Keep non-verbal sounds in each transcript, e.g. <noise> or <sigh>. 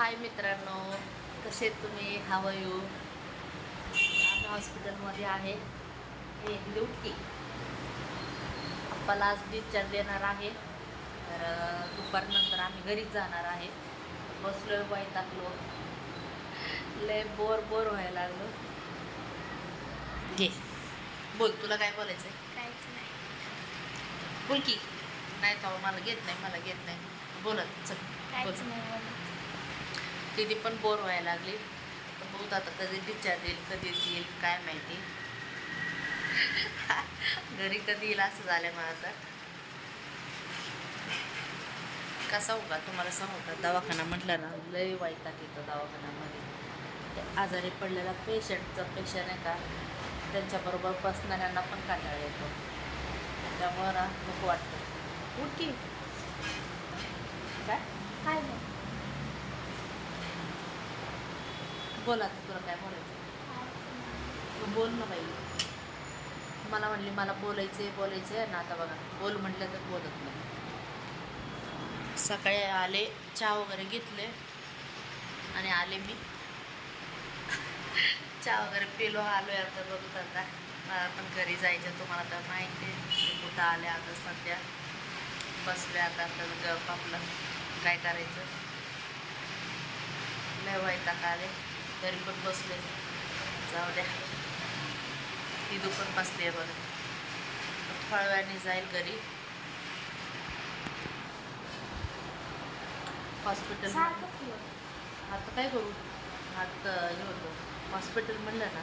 हाय मित्रांनो कसे तुम्ही? हाव यू आम्ही हॉस्पिटलमध्ये आहे. हे ड्युटी. आप्पाला आज डिस्चार्ज देणार आहे. तर दुपारनंतर आम्ही घरीच जाणार आहे. बसलोय वैतागलो. लय बोर बोर व्हायला लागलो. घे. बोल तुला काय बोलायचं आहे काहीच नाही. बोल की. नाही तर मला घेत नाही मला घेत नाही. बोलत चल. काहीच बोल. नाही पण बोर व्हायला लागली. तर बहुत आता कधी डिस्चार्ज येईल कधी येईल काय माहिती. <laughs> घरी कधी येईल असं झालं मला तर. कसा होता तुम्हाला सांगू का? दवाखाना म्हटलं ना लय वाईटात येतं दवाखान्यामध्ये. ते आजारी पडलेला पेशंटचं पेशंट आहे का? त्यांच्याबरोबर बसणाऱ्यांना पण कंटाळा येतो. त्यामुळं ना नको वाटतं. उठी काय? काय काय नाही बोला तुला काय बोलायचं तू बोल ना बाई. मला म्हणली मला बोलायचे बोलायचे ना आता बघा बोल म्हटलं तर बोलत नाही. सकाळी आले चहा वगैरे घेतले. आणि आले मी. चहा वगैरे पिलो आलो आता बघत आता. मला पण घरी जायचं तुम्हाला तर माहिती आहे. कुठं आले आता सध्या. बसले आता तर गप आपलं. काय करायचं? लय वैताग आले. तरी पण बसले. जाऊ द्या. ती दुकान बसली आहे बघा. थोड्या वेळाने जाईल घरी. हॉस्पिटल. आता काय करू? आता हे होतं. हॉस्पिटल म्हणलं ना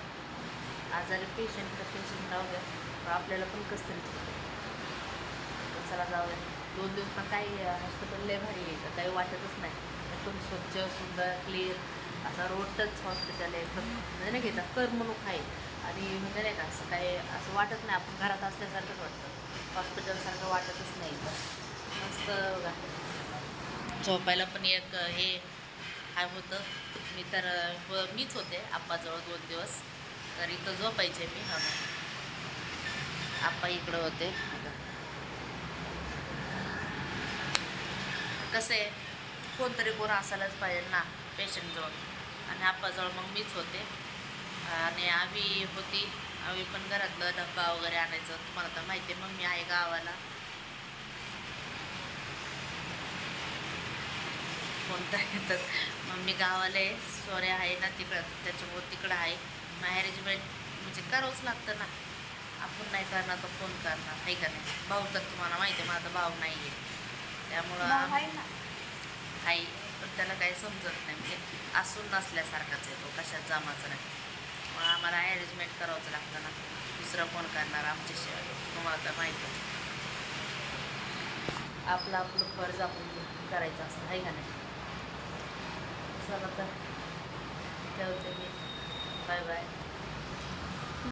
आजारी पेशंट तर पेशंट राहू द्या. पण आपल्याला पण कसं तरीच होतं चला जाऊ द्या. दोन दिवस पण काही हॉस्पिटल लय भारी आहे. तर काही वाटतच नाही. एकदम स्वच्छ सुंदर क्लिअर असा रोडच हॉस्पिटल आहे. तर म्हणजे नाही घेतात करमणूक आहे. आणि म्हणजे नाही का असं काही असं वाटत नाही. आपण घरात असल्यासारखंच वाटतं. हॉस्पिटलसारखं वाटतच नाही. मस्त बघा. झोपायला पण एक हे काय होतं. मी तर व मीच होते आप्पाजवळ दोन दिवस. तर इथं झोपायचे मी. हा. आप्पा इकडं होते. कसं आहे? कोणतरी कोण असायलाच पाहिजे ना. पेशंटजवळ आणि आप्पाजवळ मग मीच होते. आणि आवी होती. आवी पण घरातलं डब्बा वगैरे आणायचं. तुम्हाला तर माहिती आहे मग मी आहे गावाला. कोणता येतात मग मी गावाला आहे सोऱ्या आहे ना तिकडं त्याच्यामुळं तिकडं आहे. मॅरेजमेंट म्हणजे करावंच लागतं ना. आपण नाही करणार तर कोण करणार? आहे का नाही? भाऊ तर तुम्हाला माहिती आहे माझा भाऊ नाही आहे त्यामुळं आई. पण त्याला काही समजत नाही. म्हणजे असून नसल्यासारखाच आहे तो कशात जमाचा नाही. मग आम्हाला ॲरेंजमेंट करावंच लागतं ना. दुसरं कोण करणार आमच्याशिवाय. तुम्हाला तर माहीत आहे. आपलं आपलं फर्ज आपण करायचं असतं आहे का नाही? चला तर. ठेवते मी. Bye bye.